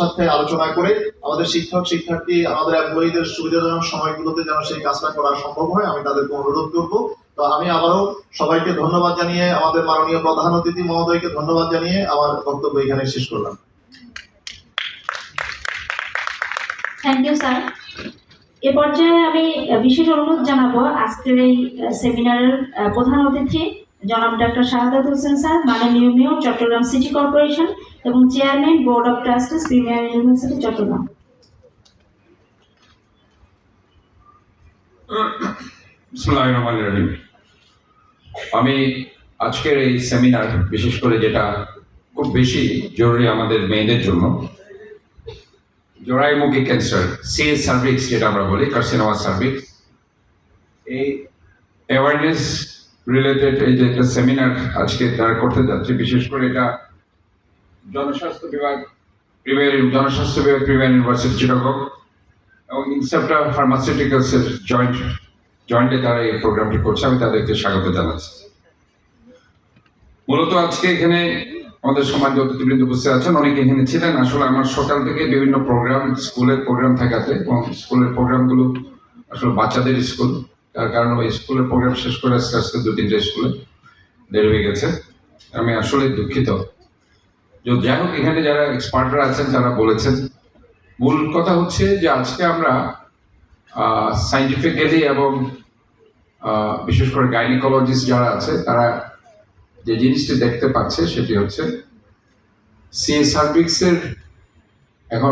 সাথে আলোচনা করে আমাদের শিক্ষক, শিক্ষার্থী, আমাদের এমপ্লয়ীদের সুবিধাজনক সময়গুলোতে যেন সেই কাজটা করা সম্ভব হয়, আমি তাদেরকে অনুরোধ করব। তো আমি আবারও সবাইকে ধন্যবাদ জানিয়ে, আমাদের মাননীয় প্রধান অতিথি মহোদয়কে ধন্যবাদ জানিয়ে আমার বক্তব্য এখানে শেষ করলাম। থ্যাংক ইউ স্যার এ পর্যায়ে আমি বিশেষ অনুরোধ জানাব, আজকের এই সেমিনারের প্রধান অতিথি। জনাব ডক্টর শাহাদাত হোসেন স্যার মাননীয় মেয়র চট্টগ্রাম সিটি কর্পোরেশন এবং chairman board of trustees, premier university, Chattogram. আমি আজকের এই সেমিনার, বিশেষ করে যেটা খুব বেশি জরুরি আমাদের মেয়েদের জন্য, জোড়াইমুখী ক্যান্সার, সিএস সার্ভিক্স যেটা আমরা বলি, কার্সিনোমা সার্ভিক্স, এই অ্যাওয়ারনেস রিলেটেড এই যে একটা সেমিনার আজকে তারা করতে যাচ্ছে, বিশেষ করে এটা জনস্বাস্থ্য বিভাগ প্রিমিয়ার জনস্বাস্থ্য বিভাগ প্রিমিয়ার ইউনিভার্সিটি চিটাগং এবং ইনসেপ্টা ফার্মাসিউটিক্যালসের জয়েন্ট জয়েন্টে তারা এই প্রোগ্রামটি করছে। আমি তাদেরকে স্বাগত জানাচ্ছি। মূলত আজকে এখানে আমাদের সমাজ অতিথিবৃন্দ উপস্থিত আছেন। অনেকে এখানে ছিলেন। আসলে আমার সকাল থেকে বিভিন্ন প্রোগ্রাম স্কুলের প্রোগ্রাম থাকাতে এবং স্কুলের প্রোগ্রামগুলো আসলে বাচ্চাদের স্কুল। তার কারণে ওই স্কুলের প্রোগ্রাম শেষ করে আস্তে আস্তে দু তিনটে স্কুলে দেরি হয়ে গেছে। আমি আসলে দুঃখিত। যাই হোক, এখানে যারা এক্সপার্টরা আছেন, তারা বলেছেন, মূল কথা হচ্ছে যে আজকে আমরা সাইন্টিফিক্যালি এবং বিশেষ করে গাইনিকোলজিস্ট যারা আছে, তারা যে জিনিসটি দেখতে পাচ্ছে সেটি হচ্ছে সি সার্ভিক্সের এখন